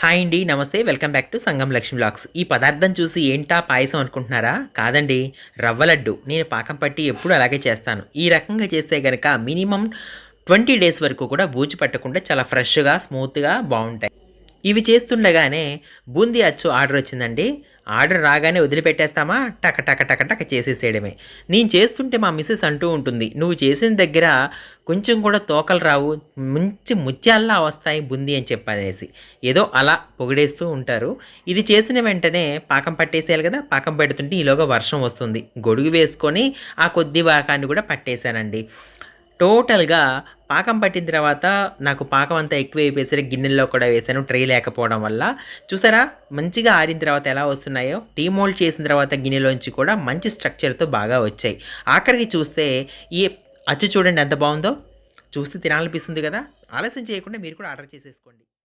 Hi అండి నమస్తే. Welcome back to Sangam Lakshmi blogs ఈ పదార్థం చూసి ఏంటా పాయసం అనుకుంటున్నారా? కాదండి రవ్వ లడ్డు. నేను పాకం పట్టి ఎప్పుడు అలాగే చేస్తాను. ఈ రకంగా చేస్తే కనుక మినిమం ట్వంటీ డేస్ వరకు కూడా బూజు పట్టకుండా చాలా ఫ్రెష్గా స్మూత్గా బాగుంటాయి. ఇవి చేస్తుండగానే బూందీ అచ్చు ఆర్డర్ వచ్చిందండి. ఆర్డర్ రాగానే వదిలిపెట్టేస్తామా? టక టక టక టక చేసేసేయడమే. నేను చేస్తుంటే మా మిస్సెస్ అంటూ ఉంటుంది. నువ్వు చేసిన దగ్గర కొంచెం కూడా తోకలు రావు మంచి ముత్యాల్లా వస్తాయి బుంది అని చెప్పనేసి. ఏదో అలా పొగిడేస్తూ ఉంటారు. ఇది చేసిన వెంటనే పాకం పట్టేసేయాలి కదా? పాకం పెడుతుంటే ఈలోగా వర్షం వస్తుంది. గొడుగు వేసుకొని ఆ కొద్ది వాకాన్ని కూడా పట్టేశానండి. టోటల్గా పాకం పట్టిన తర్వాత నాకు పాకం అంతా ఎక్కువ అయిపోయేసరి గిన్నెల్లో కూడా వేసాను ట్రే లేకపోవడం వల్ల. చూసారా? మంచిగా ఆరిన తర్వాత ఎలా వస్తున్నాయో? డీమోల్డ్ చేసిన తర్వాత గిన్నెలోంచి కూడా మంచి స్ట్రక్చర్తో బాగా వచ్చాయి. ఆఖరికి చూస్తే ఈ అచ్చు చూడండి ఎంత బాగుందో. చూస్తే తినాలనిపిస్తుంది కదా? ఆలస్యం చేయకుండా మీరు కూడా ఆర్డర్ చేసేసుకోండి.